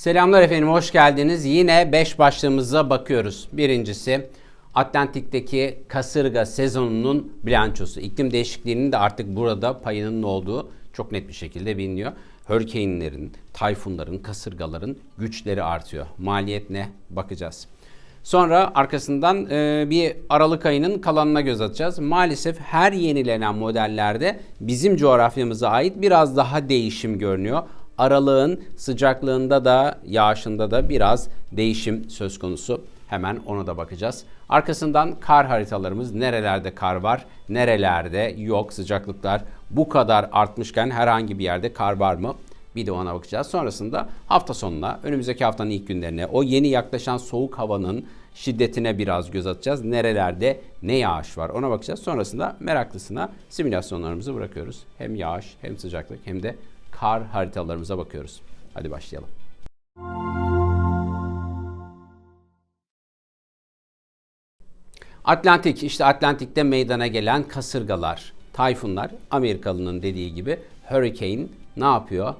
Selamlar efendim, hoş geldiniz. Yine 5 başlığımıza bakıyoruz. Birincisi Atlantik'teki kasırga sezonunun bilançosu. İklim değişikliğinin de artık burada payının olduğu çok net bir şekilde biliniyor. Hurricane'lerin, tayfunların, kasırgaların güçleri artıyor. Maliyet ne? Bakacağız. Sonra arkasından e, bir Aralık ayının kalanına göz atacağız. Maalesef her yenilenen modellerde bizim coğrafyamıza ait biraz daha değişim görünüyor. Aralığın sıcaklığında da yağışında da biraz değişim söz konusu. Hemen ona da bakacağız. Arkasından kar haritalarımız nerelerde kar var, nerelerde yok sıcaklıklar bu kadar artmışken herhangi bir yerde kar var mı? Bir de ona bakacağız. Sonrasında hafta sonuna, önümüzdeki haftanın ilk günlerine, o yeni yaklaşan soğuk havanın şiddetine biraz göz atacağız. Nerelerde ne yağış var ona bakacağız. Sonrasında meraklısına simülasyonlarımızı bırakıyoruz. Hem yağış hem sıcaklık hem de kar haritalarımıza bakıyoruz. Hadi başlayalım. Atlantik, işte Atlantik'te meydana gelen kasırgalar, tayfunlar, Amerikalı'nın dediği gibi hurricane ne yapıyor?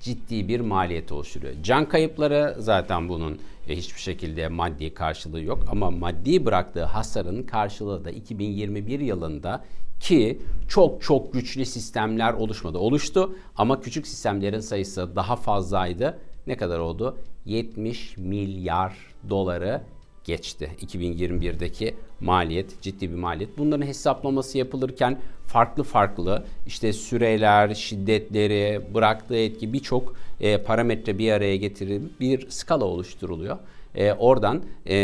Ciddi bir maliyet oluşturuyor. Can kayıpları zaten bunun e, hiçbir şekilde maddi karşılığı yok ama maddi bıraktığı hasarın karşılığı da 2021 yılında ki çok çok güçlü sistemler oluşmadı. Oluştu ama küçük sistemlerin sayısı daha fazlaydı. Ne kadar oldu? 70 milyar doları geçti. 2021'deki maliyet ciddi bir maliyet. Bunların hesaplaması yapılırken farklı farklı işte süreler, şiddetleri, bıraktığı etki birçok e, parametre bir araya getirilip bir skala oluşturuluyor. E, oradan e,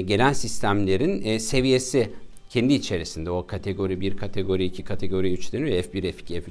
gelen sistemlerin e, seviyesi kendi içerisinde o kategori 1, kategori 2, kategori 3 deniyor. F1, F2, F3.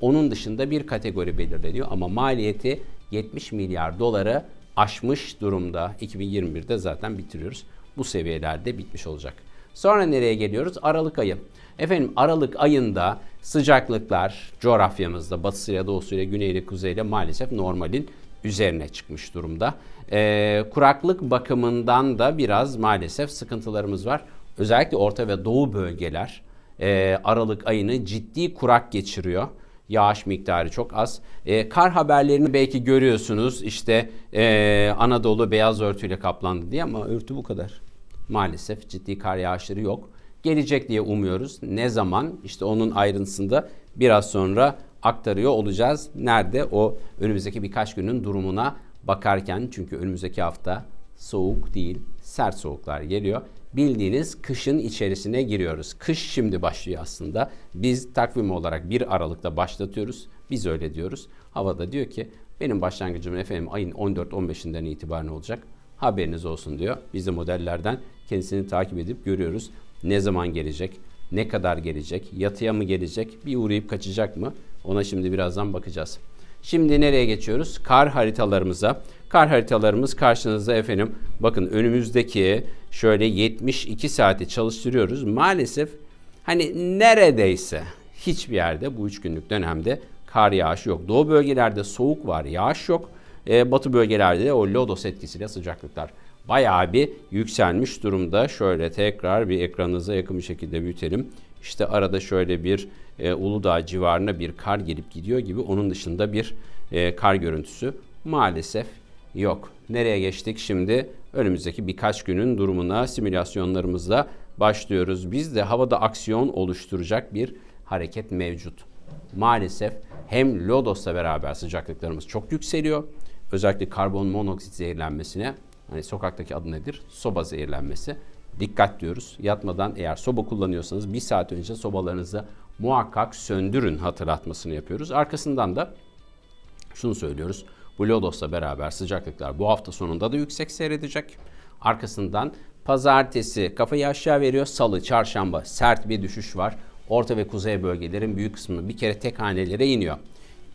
Onun dışında bir kategori belirleniyor ama maliyeti 70 milyar doları aşmış durumda. 2021'de zaten bitiriyoruz. Bu seviyelerde bitmiş olacak. Sonra nereye geliyoruz? Aralık ayı. Efendim Aralık ayında sıcaklıklar coğrafyamızda batısıyla doğusuyla güneyle kuzeyle maalesef normalin üzerine çıkmış durumda. Ee, kuraklık bakımından da biraz maalesef sıkıntılarımız var. Özellikle orta ve doğu bölgeler e, Aralık ayını ciddi kurak geçiriyor. Yağış miktarı çok az. E, kar haberlerini belki görüyorsunuz. İşte e, Anadolu beyaz örtüyle kaplandı diye ama örtü bu kadar. Maalesef ciddi kar yağışları yok. Gelecek diye umuyoruz. Ne zaman? İşte onun ayrıntısında biraz sonra aktarıyor olacağız. Nerede? O önümüzdeki birkaç günün durumuna bakarken çünkü önümüzdeki hafta soğuk değil, sert soğuklar geliyor. Bildiğiniz kışın içerisine giriyoruz. Kış şimdi başlıyor aslında. Biz takvim olarak 1 Aralık'ta başlatıyoruz. Biz öyle diyoruz. Havada diyor ki benim başlangıcım efendim ayın 14-15'inden itibaren olacak. Haberiniz olsun diyor. Biz de modellerden kendisini takip edip görüyoruz. Ne zaman gelecek? Ne kadar gelecek? Yatıya mı gelecek? Bir uğrayıp kaçacak mı? Ona şimdi birazdan bakacağız. Şimdi nereye geçiyoruz? Kar haritalarımıza. Kar haritalarımız karşınızda efendim. Bakın önümüzdeki şöyle 72 saati çalıştırıyoruz. Maalesef hani neredeyse hiçbir yerde bu 3 günlük dönemde kar yağışı yok. Doğu bölgelerde soğuk var, yağış yok. Ee, batı bölgelerde de o lodos etkisiyle sıcaklıklar bayağı bir yükselmiş durumda. Şöyle tekrar bir ekranınıza yakın bir şekilde büyütelim. İşte arada şöyle bir e, Uludağ civarına bir kar gelip gidiyor gibi onun dışında bir e, kar görüntüsü maalesef yok. Nereye geçtik şimdi? Önümüzdeki birkaç günün durumuna simülasyonlarımızla başlıyoruz. Biz de havada aksiyon oluşturacak bir hareket mevcut. Maalesef hem Lodos'la beraber sıcaklıklarımız çok yükseliyor. Özellikle karbon monoksit zehirlenmesine hani sokaktaki adı nedir? Soba zehirlenmesi. Dikkat diyoruz. Yatmadan eğer soba kullanıyorsanız bir saat önce sobalarınızı muhakkak söndürün hatırlatmasını yapıyoruz. Arkasından da şunu söylüyoruz. Bu Lodos'la beraber sıcaklıklar bu hafta sonunda da yüksek seyredecek. Arkasından pazartesi kafayı aşağı veriyor. Salı, çarşamba sert bir düşüş var. Orta ve kuzey bölgelerin büyük kısmı bir kere tek hanelere iniyor.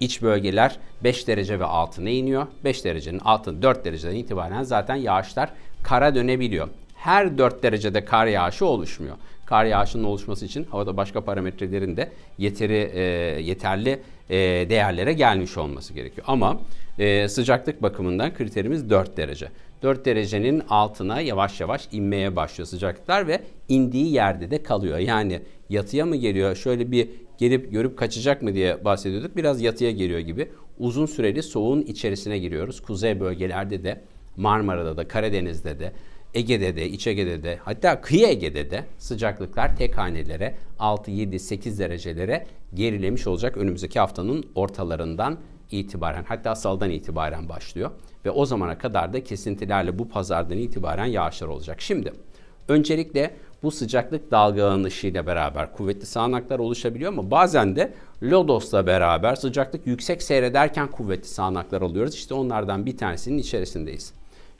İç bölgeler 5 derece ve altına iniyor. 5 derecenin altı 4 dereceden itibaren zaten yağışlar kara dönebiliyor. Her 4 derecede kar yağışı oluşmuyor. Kar yağışının oluşması için havada başka parametrelerin de yeteri e, yeterli e, değerlere gelmiş olması gerekiyor. Ama e, sıcaklık bakımından kriterimiz 4 derece. 4 derecenin altına yavaş yavaş inmeye başlıyor sıcaklıklar ve indiği yerde de kalıyor. Yani yatıya mı geliyor? Şöyle bir gelip görüp kaçacak mı diye bahsediyorduk. Biraz yatıya geliyor gibi. Uzun süreli soğuğun içerisine giriyoruz. Kuzey bölgelerde de Marmara'da da Karadeniz'de de Ege'de de, İç Ege'de de hatta kıyı Ege'de de sıcaklıklar tek hanelere 6, 7, 8 derecelere gerilemiş olacak önümüzdeki haftanın ortalarından itibaren hatta saldan itibaren başlıyor. Ve o zamana kadar da kesintilerle bu pazardan itibaren yağışlar olacak. Şimdi öncelikle bu sıcaklık dalgalanışıyla beraber kuvvetli sağanaklar oluşabiliyor ama bazen de lodosla beraber sıcaklık yüksek seyrederken kuvvetli sağanaklar alıyoruz. İşte onlardan bir tanesinin içerisindeyiz.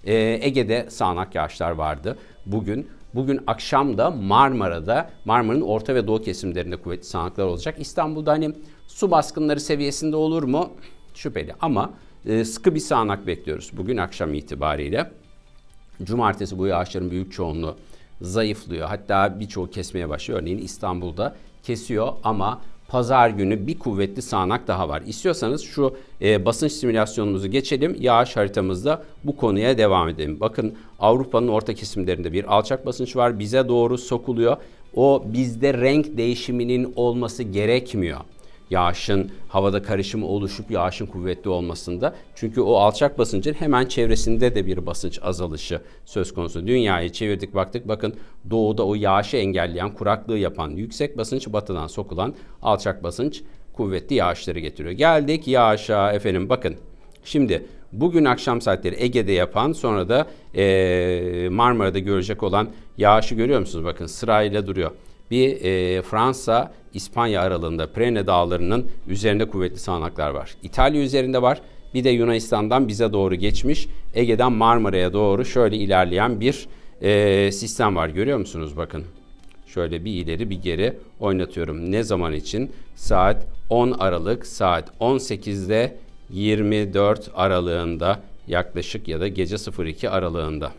Ee, Ege'de sağanak yağışlar vardı bugün. Bugün akşam da Marmara'da, Marmara'nın orta ve doğu kesimlerinde kuvvetli sağanaklar olacak. İstanbul'da hani su baskınları seviyesinde olur mu? Şüpheli ama e, sıkı bir sağanak bekliyoruz bugün akşam itibariyle. Cumartesi bu yağışların büyük çoğunluğu zayıflıyor. Hatta birçoğu kesmeye başlıyor. Örneğin İstanbul'da kesiyor ama pazar günü bir kuvvetli sağanak daha var. İstiyorsanız şu e, basınç simülasyonumuzu geçelim. Yağış haritamızda bu konuya devam edelim. Bakın Avrupa'nın orta kesimlerinde bir alçak basınç var. Bize doğru sokuluyor. O bizde renk değişiminin olması gerekmiyor yağışın havada karışımı oluşup yağışın kuvvetli olmasında. Çünkü o alçak basıncın hemen çevresinde de bir basınç azalışı söz konusu. Dünyayı çevirdik baktık bakın doğuda o yağışı engelleyen kuraklığı yapan yüksek basınç batıdan sokulan alçak basınç kuvvetli yağışları getiriyor. Geldik yağışa efendim bakın şimdi bugün akşam saatleri Ege'de yapan sonra da e, Marmara'da görecek olan yağışı görüyor musunuz? Bakın sırayla duruyor bir e, Fransa İspanya aralığında Prene dağlarının üzerinde kuvvetli sağanaklar var. İtalya üzerinde var. Bir de Yunanistan'dan bize doğru geçmiş Ege'den Marmara'ya doğru şöyle ilerleyen bir e, sistem var. Görüyor musunuz? Bakın. Şöyle bir ileri bir geri oynatıyorum. Ne zaman için? Saat 10 Aralık saat 18'de 24 aralığında yaklaşık ya da gece 02 aralığında.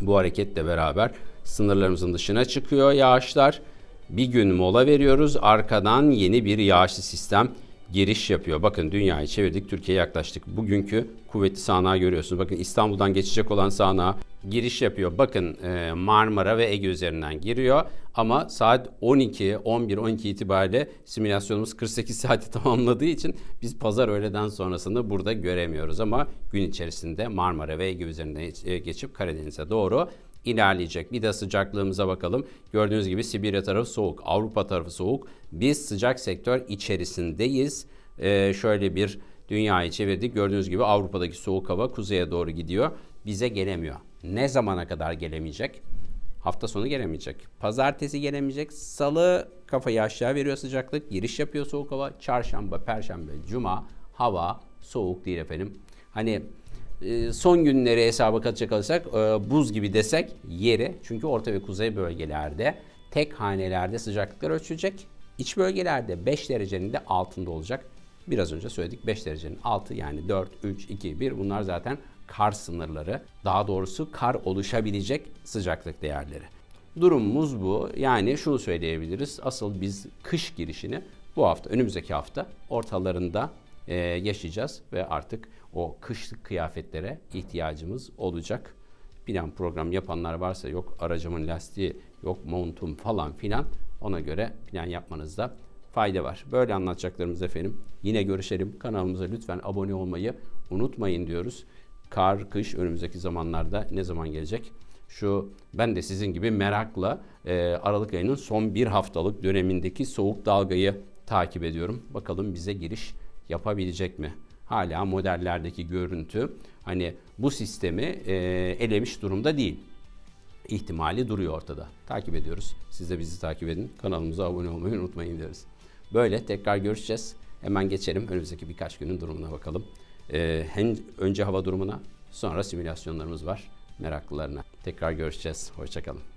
Bu hareketle beraber sınırlarımızın dışına çıkıyor yağışlar. Bir gün mola veriyoruz. Arkadan yeni bir yağışlı sistem giriş yapıyor. Bakın dünyayı çevirdik, Türkiye'ye yaklaştık. Bugünkü kuvvetli sağanağı görüyorsunuz. Bakın İstanbul'dan geçecek olan sağanağa giriş yapıyor. Bakın e, Marmara ve Ege üzerinden giriyor. Ama saat 12, 11, 12 itibariyle simülasyonumuz 48 saati tamamladığı için biz pazar öğleden sonrasını burada göremiyoruz. Ama gün içerisinde Marmara ve Ege üzerinden e, geçip Karadeniz'e doğru ilerleyecek. Bir de sıcaklığımıza bakalım. Gördüğünüz gibi Sibirya tarafı soğuk, Avrupa tarafı soğuk. Biz sıcak sektör içerisindeyiz. Ee, şöyle bir dünyayı çevirdik. Gördüğünüz gibi Avrupa'daki soğuk hava kuzeye doğru gidiyor. Bize gelemiyor. Ne zamana kadar gelemeyecek? Hafta sonu gelemeyecek. Pazartesi gelemeyecek. Salı kafayı aşağı veriyor sıcaklık. Giriş yapıyor soğuk hava. Çarşamba, perşembe, cuma hava soğuk değil efendim. Hani son günleri hesaba katacak olursak e, buz gibi desek yeri. Çünkü orta ve kuzey bölgelerde tek hanelerde sıcaklıklar ölçülecek. İç bölgelerde 5 derecenin de altında olacak. Biraz önce söyledik 5 derecenin altı yani 4, 3, 2, 1 bunlar zaten kar sınırları. Daha doğrusu kar oluşabilecek sıcaklık değerleri. Durumumuz bu. Yani şunu söyleyebiliriz. Asıl biz kış girişini bu hafta, önümüzdeki hafta ortalarında e, yaşayacağız ve artık o kışlık kıyafetlere ihtiyacımız olacak. Plan program yapanlar varsa yok aracımın lastiği, yok montum falan filan ona göre plan yapmanızda fayda var. Böyle anlatacaklarımız efendim. Yine görüşelim. Kanalımıza lütfen abone olmayı unutmayın diyoruz. Kar, kış önümüzdeki zamanlarda ne zaman gelecek? Şu ben de sizin gibi merakla e, Aralık ayının son bir haftalık dönemindeki soğuk dalgayı takip ediyorum. Bakalım bize giriş yapabilecek mi? Hala modellerdeki görüntü hani bu sistemi e, elemiş durumda değil. İhtimali duruyor ortada. Takip ediyoruz. Siz de bizi takip edin. Kanalımıza abone olmayı unutmayın diyoruz. Böyle tekrar görüşeceğiz. Hemen geçelim önümüzdeki birkaç günün durumuna bakalım. Ee, hem önce hava durumuna sonra simülasyonlarımız var meraklılarına. Tekrar görüşeceğiz. Hoşçakalın.